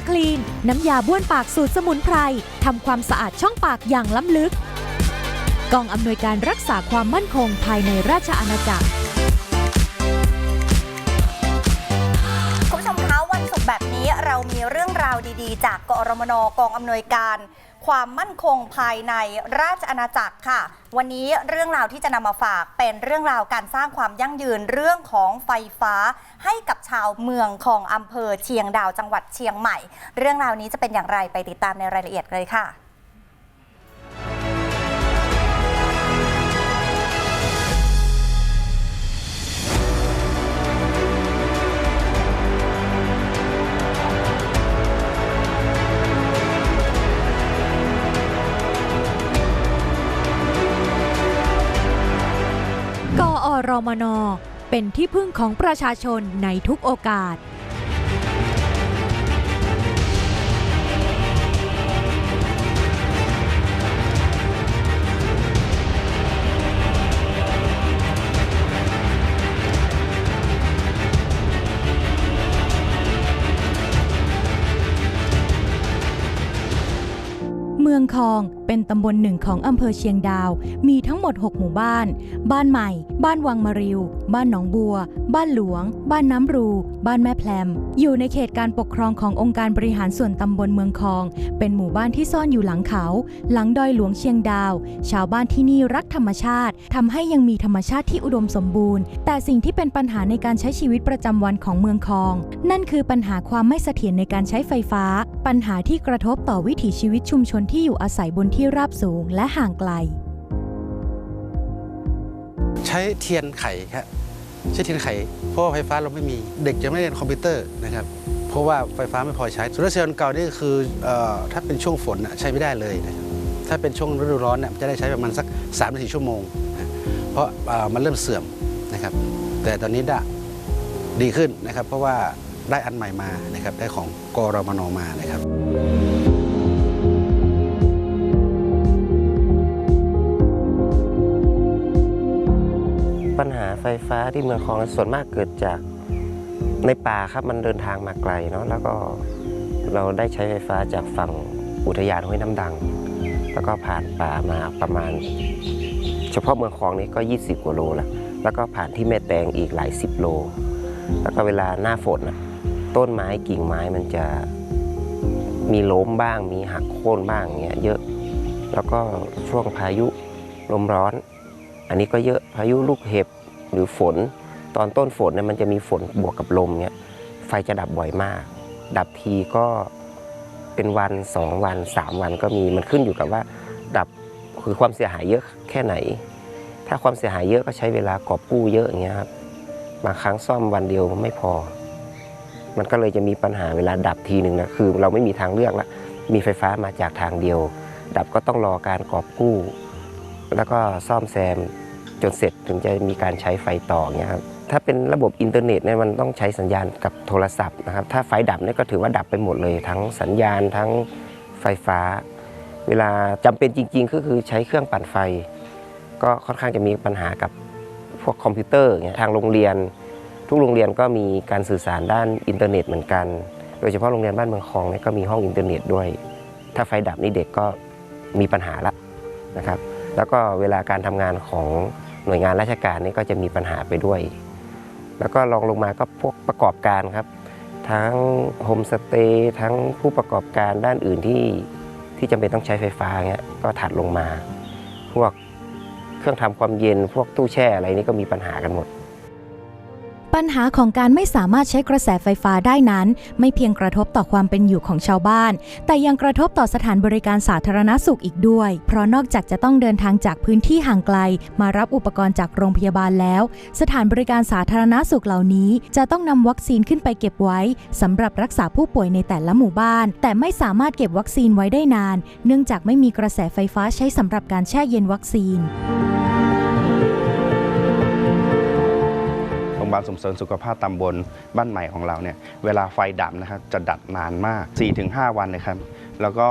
ร์คลีน น้ำยาบ้วนปากสูตรสมุนไพรทำความสะอาดช่องปากอย่างล้ำลึก กองอำนวยการรักษาความมั่นคงภายในราชอาณาจักร เรามีเรื่องราวดีๆ จากกอรมนกองอำนวยการ ความมั่นคงภายในราชอาณาจักรค่ะ วันนี้เรื่องราวที่จะนำมาฝากเป็นเรื่องราวการสร้างความยั่งยืนเรื่องของไฟฟ้า ให้กับชาวเมืองของอำเภอเชียงดาวจังหวัดเชียงใหม่ เรื่องราวนี้จะเป็นอย่างไรไปติดตามในรายละเอียดเลยค่ะ มน เป็นที่พึ่งของประชาชนในทุกโอกาส เป็นตำบลหนึ่งของอำเภอเชียงดาว มีทั้งหมด 6 หมู่บ้าน บ้านใหม่ บ้านวังมะริว บ้านหนองบัว บ้านหลวง บ้านน้ำรู บ้านแม่แพลม อยู่ในเขตการปกครองขององค์การบริหารส่วนตำบลเมืองคอง เป็นหมู่บ้านที่ซ่อนอยู่หลังเขา หลังดอยหลวงเชียงดาว ชาวบ้านที่นี่รักธรรมชาติทำให้ยังมีธรรมชาติที่อุดมสมบูรณ์ แต่สิ่งที่เป็นปัญหาในการใช้ชีวิตประจำวันของเมืองคอง นั่นคือปัญหาความไม่เสถียรในการใช้ไฟฟ้า ปัญหาที่กระทบต่อวิถีชีวิตชุมชนที่อยู่อาศัยบนที่ราบสูงและห่างไกล ใช้เทียนไขครับใช้เทียนไข เพราะว่าไฟฟ้าเราไม่มีเด็กจะไม่เรียนคอมพิวเตอร์นะครับเพราะว่าไฟฟ้าไม่พอใช้โซลาร์เซลล์เก่านี่คืออถ้าเป็นช่วงฝนใช้ไม่ได้เลยนะครับถ้าเป็นช่วงฤดูร้อนเนี่ยจะได้ใช้ประมาณสัก3ามถึงชั่วโมง เพราะมันเริ่มเสื่อมนะครับ แต่ตอนนี้ได้ดีขึ้นนะครับ เพราะว่าได้อันใหม่มานะครับได้ของกรมนมานะครับ ไฟฟ้าที่เมืองคลองส่วนมากเกิดจากในป่าครับมันเดินทางมาไกลเนาะแล้วก็เราได้ใช้ไฟฟ้าจากฝั่งอุทยานห้วยน้ำดัง แล้วก็ผ่านป่ามาประมาณ เฉพาะเมืองคลองนี้ก็ 20กว่าโลแล้วแล้วก็ผ่านที่แม่แตงอีกหลายสิบโล แล้วก็เวลาหน้าฝนน่ะต้นไม้กิ่งไม้มันจะมีล้มบ้าง มีหักโค่นบ้างอย่างเงี้ยเยอะ แล้วก็ช่วงพายุลมร้อน อันนี้ก็เยอะพายุลูกเห็บ หรือฝน ตอนต้นฝนเนี่ยมันจะมีฝนบวกกับลมเนี่ยไฟจะดับบ่อยมาก ดับทีก็เป็นวันสองวันสามวันก็มีมันขึ้นอยู่กับว่าดับคือความเสียหายเยอะแค่ไหน ถ้าความเสียหายเยอะก็ใช้เวลากอบกู้เยอะอย่างเงี้ยครับบางครั้งซ่อมวันเดียวไม่พอ มันก็เลยจะมีปัญหาเวลาดับทีหนึ่งนะคือเราไม่มีทางเลือกละมีไฟฟ้ามาจากทางเดียว ดับก็ต้องรอการกอบกู้ แล้วก็ซ่อมแซม จนเสร็จถึงจะมีการใช้ไฟต่อเงี้ยครับถ้าเป็นระบบอินเทอร์เน็ตเนี่ยมันต้องใช้สัญญาณกับโทรศัพท์นะครับถ้าไฟดับเนี่ยก็ถือว่าดับไปหมดเลย ทั้งสัญญาณทั้งไฟฟ้า เวลาจำเป็นจริง ๆ ก็คือใช้เครื่องปั่นไฟ ก็ค่อนข้างจะมีปัญหากับพวกคอมพิวเตอร์เงี้ยทางโรงเรียน ทุกโรงเรียนก็มีการสื่อสารด้านอินเทอร์เน็ตเหมือนกัน โดยเฉพาะโรงเรียนบ้านเมืองคลองเนี่ยก็มีห้องอินเทอร์เน็ตด้วย ถ้าไฟดับนี่เด็กก็มีปัญหาละนะครับแล้วก็เวลาการทำงานของ น่วยงานราชการนี่ก็จะมีปัญหาไปด้วย แล้วก็ลองลงมาก็พวกประกอบการครับ ทั้งโฮมสเตย์ทั้งผู้ประกอบการด้านอื่นที่ที่จำเป็นต้องใช้ไฟฟ้าเงี้ยก็ถัดลงมา พวกเครื่องทำความเย็นพวกตู้แช่อะไรนี่ก็มีปัญหากันหมด ปัญหาของการไม่สามารถใช้กระแสไฟฟ้าได้นั้น ไม่เพียงกระทบต่อความเป็นอยู่ของชาวบ้าน แต่ยังกระทบต่อสถานบริการสาธารณสุขอีกด้วย เพราะนอกจากจะต้องเดินทางจากพื้นที่ห่างไกล มารับอุปกรณ์จากโรงพยาบาลแล้ว สถานบริการสาธารณสุขเหล่านี้ จะต้องนำวัคซีนขึ้นไปเก็บไว้สำหรับรักษาผู้ป่วยในแต่ละหมู่บ้าน แต่ไม่สามารถเก็บวัคซีนไว้ได้นาน เนื่องจากไม่มีกระแสไฟฟ้าใช้สำหรับการแช่เย็นวัคซีน โรงพยาบาลส่งเสริมสุขภาพตำบลบ้านใหม่ของเราเนี่ยเวลาไฟดับนะครับจะดับนานมาก 4-5 วันเลยครับ แล้วก็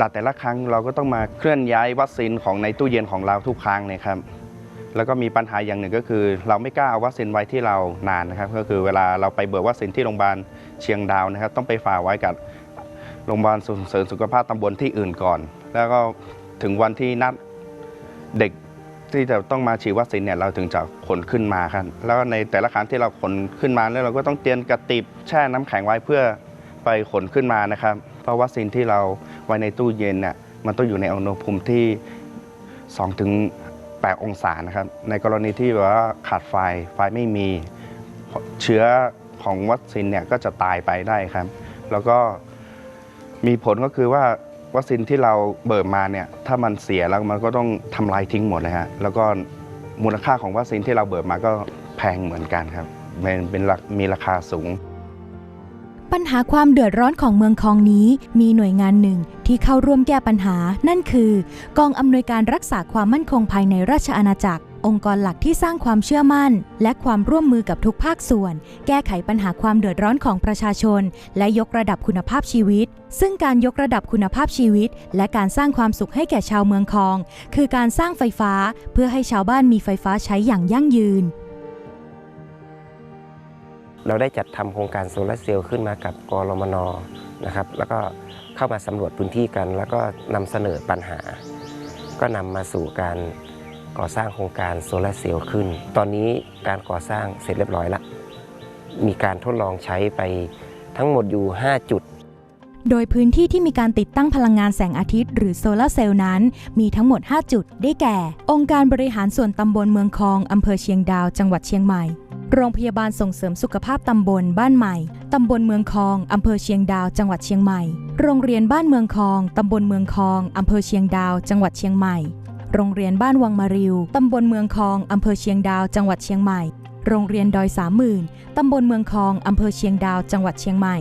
ดับแต่ละครั้งเราก็ต้องมาเคลื่อนย้ายวัคซีนของในตู้เย็นของเราทุกครั้งเลยครับแล้วก็มีปัญหาอย่างหนึ่งก็คือ เราไม่กล้าเอาวัคซีนไว้ที่เรานานนะครับ ก็คือเวลาเราไปเบิกวัคซีนที่โรงพยาบาลเชียงดาวนะครับ ต้องไปฝากไว้กับโรงพยาบาลส่งเสริมสุขภาพตำบลที่อื่นก่อน แล้วก็ถึงวันที่นัดเด็ก ที่จะต้องมาฉีดวัคซีนเนี่ยเราถึงจะขนขึ้นมาครับแล้วในแต่ละครั้งที่เราขนขึ้นมาแล้วเราก็ต้องเตรียมกระติบแช่น้ำแข็งไว้เพื่อไปขนขึ้นมานะครับ เพราะวัคซีนที่เราไว้ในตู้เย็นเนี่ยมันต้องอยู่ในอุณหภูมิที่2ถึง8องศานะครับ ในกรณีที่แบบว่าขาดไฟไฟไม่มีเชื้อของวัคซีนเนี่ยก็จะตายไปได้ครับ แล้วก็มีผลก็คือว่า วัคซีนที่เราเบิกมาเนี่ยถ้ามันเสียแล้วมันก็ต้องทำลายทิ้งหมดเลยฮะแล้วก็มูลค่าของวัคซีนที่เราเบิกมาก็แพงเหมือนกันครับเป็นเป็นมีราคาสูง ปัญหาความเดือดร้อนของเมืองคองนี้ มีหน่วยงานหนึ่งที่เข้าร่วมแก้ปัญหา นั่นคือ กองอำนวยการรักษาความมั่นคงภายในราชอาณาจักร องค์กรหลักที่สร้างความเชื่อมั่น และความร่วมมือกับทุกภาคส่วน แก้ไขปัญหาความเดือดร้อนของประชาชน และยกระดับคุณภาพชีวิต ซึ่งการยกระดับคุณภาพชีวิต และการสร้างความสุขให้แก่ชาวเมืองคอง คือการสร้างไฟฟ้าเพื่อให้ชาวบ้านมีไฟฟ้าใช้อย่างยั่งยืน เราได้จัดทำโครงการโซลาร์เซลล์ขึ้นมากับกรมนนะครับ แล้วก็เข้ามาสำรวจพื้นที่กัน แล้วก็นำเสนอปัญหา ก็นำมาสู่การ ก่อสร้างโครงการโซลาเซลล์ขึ้น ตอนนี้การก่อสร้างเสร็จเรียบร้อยแล้วมีการทดลองใช้ไปทั้งหมดอยู่ 5 จุด โดยพื้นที่ที่มีการติดตั้งพลังงานแสงอาทิตย์หรือโซลาเซลล์นั้น มีทั้งหมด 5 จุด ได้แก่ องค์การบริหารส่วนตำบลเมืองคองอำเภอเชียงดาว จังหวัดเชียงใหม่ โรงพยาบาลส่งเสริมสุขภาพตำบลบ้านใหม่ ตำบลเมืองคองอำเภอเชียงดาว จังหวัดเชียงใหม่ โรงเรียนบ้านเมืองคองตำบลเมืองคองอำเภอเชียงดาว จังหวัดเชียงใหม่ โรงเรียนบ้านวังมาริว ตำบลเมืองคอง อำเภอเชียงดาว จังหวัดเชียงใหม่ โรงเรียนดอยสามหมื่นตำบลเมืองคอง อำเภอเชียงดาว จังหวัดเชียงใหม่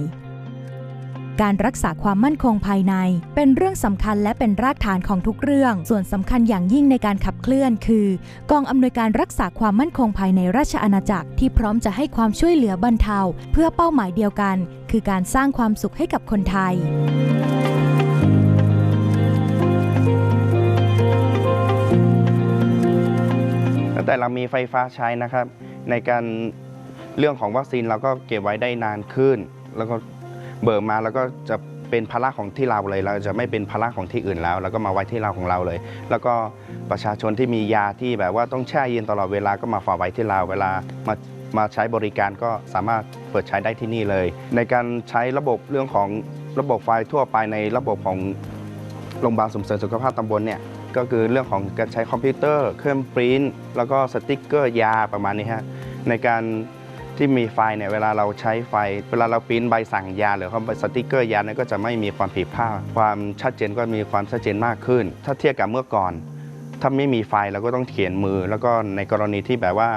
การรักษาความมั่นคงภายใน เป็นเรื่องสำคัญและเป็นรากฐานของทุกเรื่อง ส่วนสำคัญอย่างยิ่งในการขับเคลื่อน คือ กองอำนวยการรักษาความมั่นคงภายในราชอาณาจักรที่พร้อมจะให้ความช่วยเหลือบรรเทา เพื่อเป้าหมายเดียวกัน คือการสร้างความสุขให้กับคนไทย แต่เรามีไฟฟ้าใช้นะครับ ในการเรื่องของวัคซีนเราก็เก็บไว้ได้นานขึ้น แล้วก็เบิกมาแล้วก็จะเป็นภาระของที่เราเลย เราจะไม่เป็นภาระของที่อื่นแล้ว แล้วก็มาไว้ที่เราของเราเลย แล้วก็ประชาชนที่มียาที่แบบว่าต้องแช่เย็นตลอดเวลาก็มาฝากไว้ที่เราเวลามามาใช้บริการก็สามารถเปิดใช้ได้ที่นี่เลย ในการใช้ระบบเรื่องของระบบไฟทั่วไปในระบบของโรงพยาบาลส่งเสริมสุขภาพตำบลเนี่ย ก็คือเรื่องของการใช้คอมพิวเตอร์ เครื่องปริ้นแล้วก็สติกเกอร์ยาประมาณนี้ฮะในการที่มีไฟเนี่ยเวลาเราใช้ไฟ เวลาเราปริ้นใบสั่งยาหรือเขาสติกเกอร์ยาเนี่ยก็จะไม่มีความผิดพลาดความชัดเจนก็มีความชัดเจนมากขึ้น ถ้าเทียบกับเมื่อก่อน ถ้าไม่มีไฟเราก็ต้องเขียนมือ แล้วก็ในกรณีที่แบบว่า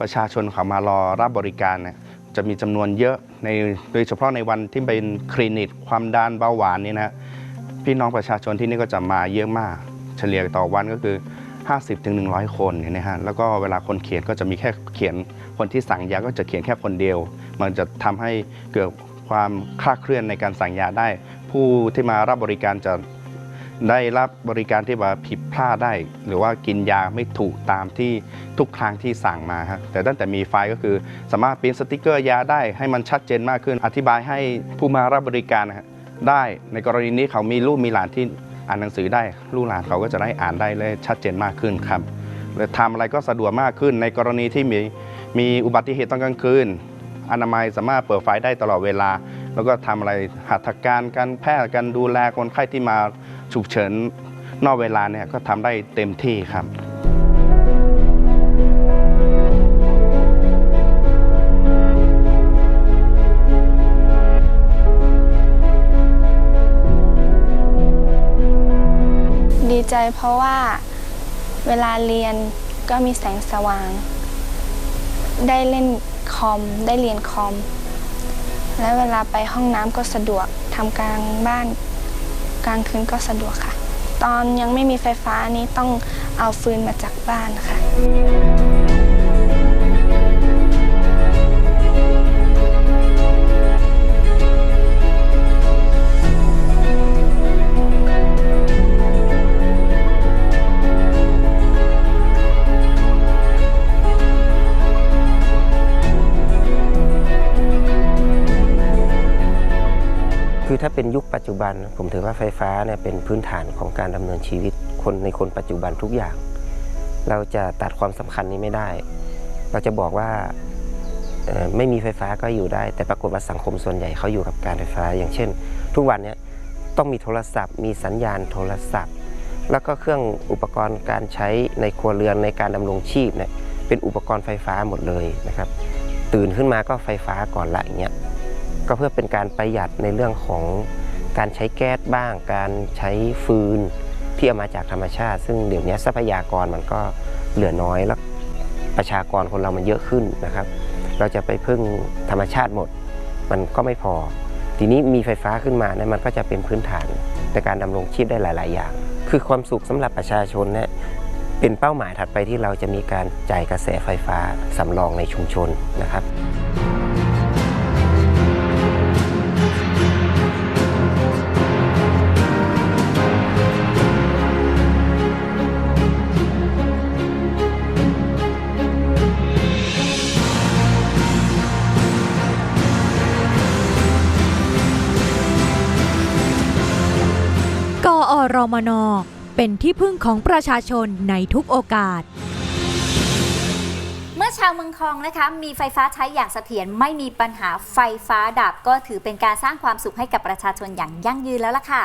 ประชาชนเขามารอรับบริการเนี่ยจะมีจำนวนเยอะในโดยเฉพาะในวันที่เป็นคลินิกความดันเบาหวานนี่นะพี่น้องประชาชนที่นี่ก็จะมาเยอะมาก เฉลี่ยต่อวันก็คือ 50-100ถึงคนเนี่ยนะฮะแล้วก็เวลาคนเขียนก็จะมีแค่เขียนคนที่สั่งยาก็จะเขียนแค่คนเดียว มันจะทำให้เกิดความคลาดเคลื่อนในการสั่งยาได้ ผู้ที่มารับบริการจะได้รับบริการที่ว่าผิดพลาดได้ หรือว่ากินยาไม่ถูกตามที่ทุกครั้งที่สั่งมาครับแต่ตั้งแต่มีไฟล์ก็คือสามารถปริ้นสติกเกอร์ยาได้ให้มันชัดเจนมากขึ้น อธิบายให้ผู้มารับบริการได้ ในกรณีนี้เขามีลูกมีหลานที่ อ่านหนังสือได้ลูกหลานเขาก็จะได้อ่านได้เลยชัดเจนมากขึ้นครับและทำอะไรก็สะดวกมากขึ้น ในกรณีที่มีมีอุบัติเหตุตอนกลางคืนอนามัยสามารถเปิดไฟได้ตลอดเวลา แล้วก็ทำอะไรหัตถการการแพทย์การดูแลคนไข้ที่มาฉุกเฉินนอกเวลาเนี่ยก็ทำได้เต็มที่ครับ ใจเพราะว่าเวลาเรียนก็มีแสงสว่าง ได้เล่นคอม ได้เรียนคอม และเวลาไปห้องน้ำก็สะดวกทำกลางบ้านกลางคืนก็สะดวกค่ะ ตอนยังไม่มีไฟฟ้านี้ต้องเอาฟืนมาจากบ้านค่ะ เป็นยุคปัจจุบัน ผมถือว่าไฟฟ้าเนี่ยเป็นพื้นฐานของการดำเนินชีวิตคนในคนปัจจุบันทุกอย่าง เราจะตัดความสำคัญนี้ไม่ได้ เราจะบอกว่าไม่มีไฟฟ้าก็อยู่ได้ แต่ปรากฏว่าสังคมส่วนใหญ่เขาอยู่กับการไฟฟ้า อย่างเช่น ทุกวันเนี้ต้องมีโทรศัพท์ มีสัญญาณโทรศัพท์ แล้วก็เครื่องอุปกรณ์การใช้ในครัวเรือนในการดำรงชีพเนี่ยเป็นอุปกรณ์ไฟฟ้าหมดเลยนะครับ ตื่นขึ้นมาก็ไฟฟ้าก่อนละอย่างเงี้ย ก็เพื่อเป็นการประหยัดในเรื่องของการใช้แก๊สบ้าง การใช้ฟืนที่เอามาจากธรรมชาติ ซึ่งเดี๋ยวนี้ทรัพยากรมันก็เหลือน้อยแล้วประชากรคนเรามันเยอะขึ้นนะครับ เราจะไปพึ่งธรรมชาติหมด มันก็ไม่พอ ทีนี้มีไฟฟ้าขึ้นมาเนี่ยมันก็จะเป็นพื้นฐานในการดำรงชีพได้หลาย ๆ อย่าง คือความสุขสำหรับประชาชนเนี่ยเป็นเป้าหมายถัดไปที่เราจะมีการจ่ายกระแสไฟฟ้าสำรองในชุมชนนะครับ รมน เป็นที่พึ่งของประชาชนในทุกโอกาส เมื่อชาวเมืองคลองนะคะมีไฟฟ้าใช้อย่างเสถียรไม่มีปัญหาไฟฟ้าดับก็ถือเป็นการสร้างความสุขให้กับประชาชนอย่างยั่งยืนแล้วล่ะค่ะ